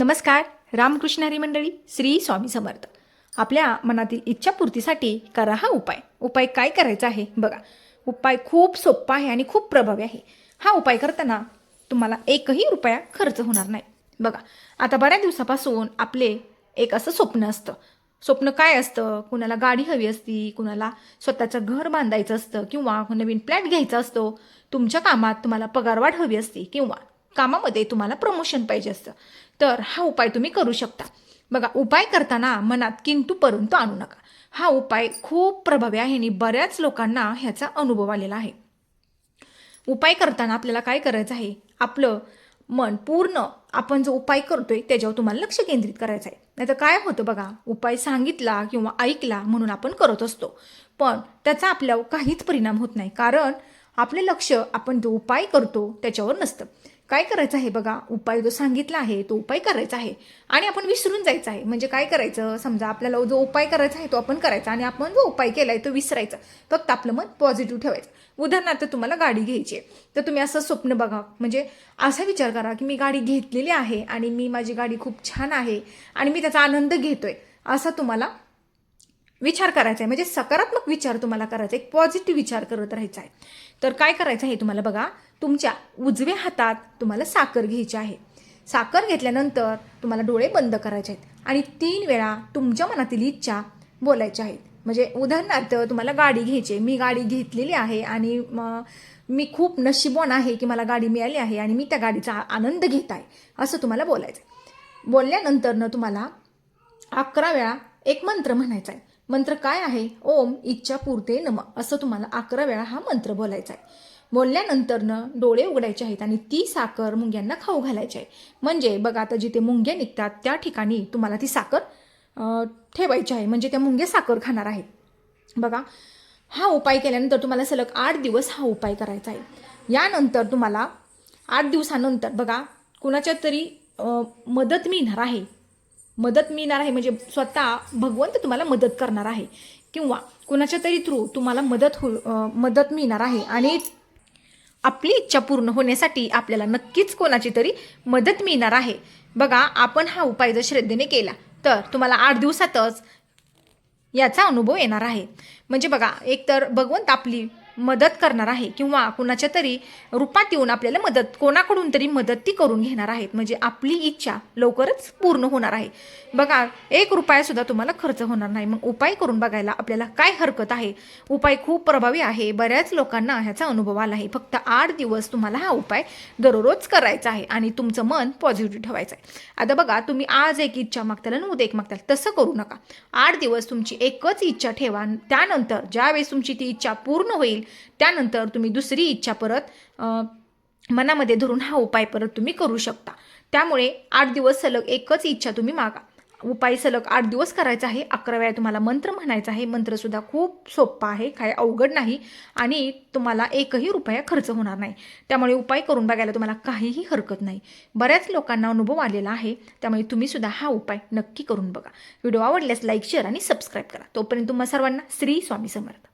नमस्कार रामकृष्ण हरी मंडळी श्री स्वामी समर्थ. आपल्या मनातील इच्छापूर्तीसाठी करा हा उपाय. उपाय काय करायचा आहे? बघा उपाय खूप सोपा आहे आणि खूप प्रभावी आहे. हा उपाय करताना तुम्हाला एकही रुपया खर्च होणार नाही. बघा आता बऱ्याच दिवसापासून आपले एक असं स्वप्न असतं. स्वप्न काय असतं? कुणाला गाडी हवी असती कुणाला स्वतःचं घर बांधायचं असतं किंवा नवीन फ्लॅट घ्यायचा असतो तुमच्या कामात तुम्हाला पगारवाढ हवी असती किंवा कामामध्ये तुम्हाला प्रमोशन पाहिजे असतं. तर हा उपाय तुम्ही करू शकता. बघा उपाय करताना मनात किंतु परंतु आणू नका. हा उपाय खूप प्रभावी आहे आणि बऱ्याच लोकांना ह्याचा अनुभव आलेला आहे. उपाय करताना आपल्याला काय करायचं आहे? आपलं मन पूर्ण आपण जो उपाय करतोय त्याच्यावर तुम्हाला लक्ष केंद्रित करायचं आहे. नाही तर काय होतं बघा उपाय सांगितला किंवा ऐकला म्हणून आपण करत असतो. पण त्याचा आपल्यावर काहीच परिणाम होत नाही. कारण आपले लक्ष आपण जो उपाय करतो त्याच्यावर नसतं. काय करायचं आहे बघा उपाय जो सांगितला आहे तो उपाय करायचा आहे. आणि आपण विसरून जायचं आहे. म्हणजे काय करायचं? समजा आपल्याला जो उपाय करायचा आहे तो आपण करायचा आणि आपण जो उपाय केला आहे तो विसरायचा. फक्त आपलं मन पॉझिटिव्ह ठेवायचं. उदाहरणार्थ तुम्हाला गाडी घ्यायची आहे. तर तुम्ही असं स्वप्न बघा. म्हणजे असा विचार करा की मी गाडी घेतलेली आहे आणि मी माझी गाडी खूप छान आहे आणि मी त्याचा आनंद घेतोय. असा तुम्हाला विचार करायचा आहे. म्हणजे सकारात्मक विचार तुम्हाला करायचा आहे. एक पॉझिटिव्ह विचार करत राहायचा आहे. तर काय करायचं आहे तुम्हाला बघा. तुमच्या उजव्या हातात तुम्हाला साखर घ्यायची आहे. साखर घेतल्यानंतर तुम्हाला डोळे बंद करायचे आहेत. आणि तीन वेळा तुमच्या मनातील इच्छा बोलायच्या आहेत. म्हणजे उदाहरणार्थ तुम्हाला गाडी घ्यायची आहे. मी गाडी घेतलेली आहे आणि मी खूप नशीबवान आहे की मला गाडी मिळाली आहे आणि मी त्या गाडीचा आनंद घेत आहे. असं तुम्हाला बोलायचं आहे. बोलल्यानंतरनं तुम्हाला अकरा वेळा एक मंत्र म्हणायचा आहे. मंत्र काय आहे? ओम इच्छा पुरते नम. असं तुम्हाला अकरा वेळा हा मंत्र बोलायचा आहे. बोलल्यानंतरनं डोळे उघडायचे आहेत आणि ती साखर मुंग्यांना खाऊ घालायची आहे. म्हणजे बघा आता जिथे मुंग्या निघतात त्या ठिकाणी तुम्हाला ती साखर ठेवायची आहे. म्हणजे त्या मुंग्या साखर खाणार आहेत. बघा हा उपाय केल्यानंतर तुम्हाला सलग आठ दिवस हा उपाय करायचा आहे. यानंतर तुम्हाला आठ दिवसानंतर बघा कुणाच्या तरी मदत मिळणार आहे. मदत मिळणार आहे म्हणजे स्वतः भगवंत तुम्हाला मदत करणार आहे. किंवा कुणाच्या तरी थ्रू तुम्हाला मदत हो मदत मिळणार आहे आणि आपली इच्छा पूर्ण होण्यासाठी आपल्याला नक्कीच कोणाची तरी मदत मिळणार आहे. बघा आपण हा उपाय जर श्रद्धेने केला तर तुम्हाला आठ दिवसातच याचा अनुभव येणार आहे. म्हणजे बघा एकतर भगवंत आपली मदत करणार आहे किंवा कुणाच्या तरी रूपात येऊन आपल्याला मदत कोणाकडून तरी मदत ती करून घेणार आहेत. म्हणजे आपली इच्छा लवकरच पूर्ण होणार आहे. बघा एक रुपयासुद्धा तुम्हाला खर्च होणार नाही. मग उपाय करून बघायला आपल्याला काय हरकत आहे? उपाय खूप प्रभावी आहे. बऱ्याच लोकांना ह्याचा अनुभव आला आहे. फक्त आठ दिवस तुम्हाला हा उपाय दररोज करायचा आहे आणि तुमचं मन पॉझिटिव्ह ठेवायचं आहे. आता बघा तुम्ही आज एक इच्छा मागताल आणि उद्या एक मागताल. तसं करू नका. आठ दिवस तुमची एकच इच्छा ठेवा. त्यानंतर ज्यावेळेस तुमची ती इच्छा पूर्ण होईल त्यानंतर तुम्ही दुसरी इच्छा परत मनामध्ये धरून हा उपाय परत तुम्ही करू शकता. त्यामुळे आठ दिवस सलग एकच इच्छा तुम्ही मागा. उपाय सलग आठ दिवस करायचा आहे अकरा वेळा तुम्हाला मंत्र म्हणायचा आहे. मंत्रसुद्धा खूप सोपा आहे काय अवघड नाही आणि तुम्हाला एकही रुपया खर्च होणार नाही. त्यामुळे उपाय करून बघायला तुम्हाला काहीही हरकत नाही. बऱ्याच लोकांना अनुभव आलेला आहे त्यामुळे तुम्ही सुद्धा हा उपाय नक्की करून बघा. व्हिडिओ आवडल्यास लाईक शेअर आणि सबस्क्राईब करा. तोपर्यंत तुम्हा सर्वांना श्री स्वामी समर्थ.